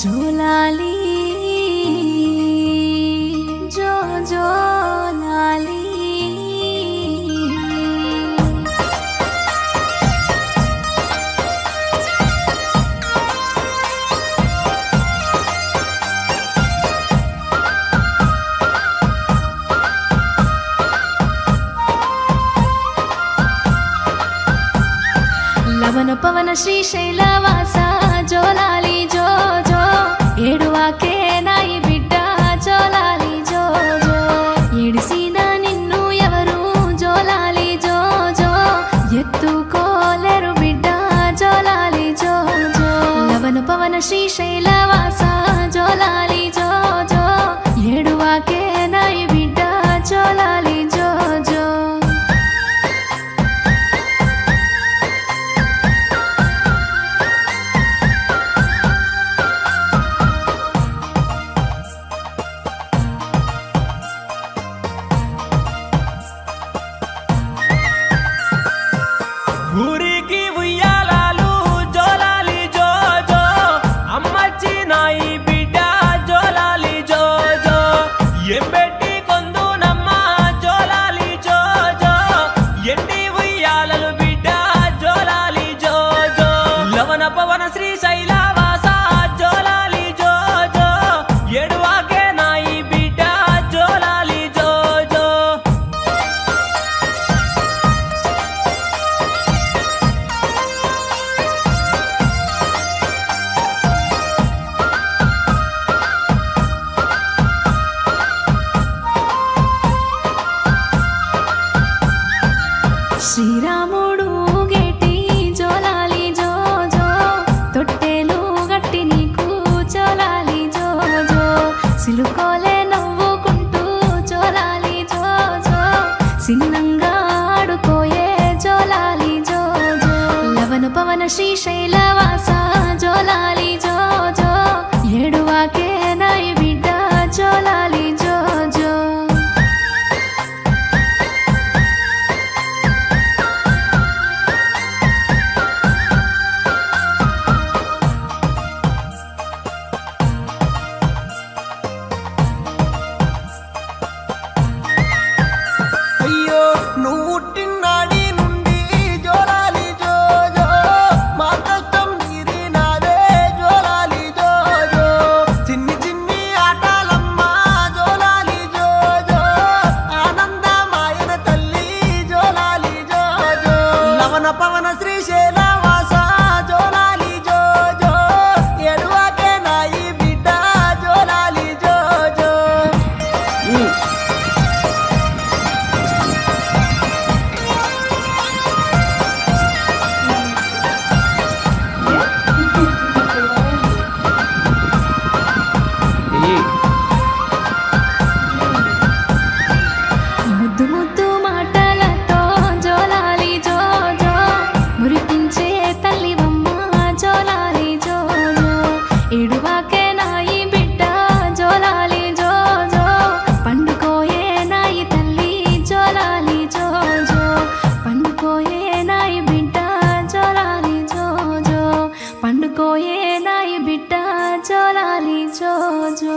జోలాలి జో జోలాలి. లవన పవన శ్రీశైలవాస లవన పవన శ్రీశైలవాస జోలాలి జో జో ఏడువాకే నాయి బిడ్డ జోలాలి జో జో సిలుకోలే నవ్వుకుంటూ జోలాలి జో జో. సిన్నంగా ఆడుకోయే జోలాలి జో లవన పవన శ్రీశైల వాస జోలాలి జో ఏడువాకే నాయి బిడ్డ జోలాలి कोए नाई बिट्टा चलाली जो जो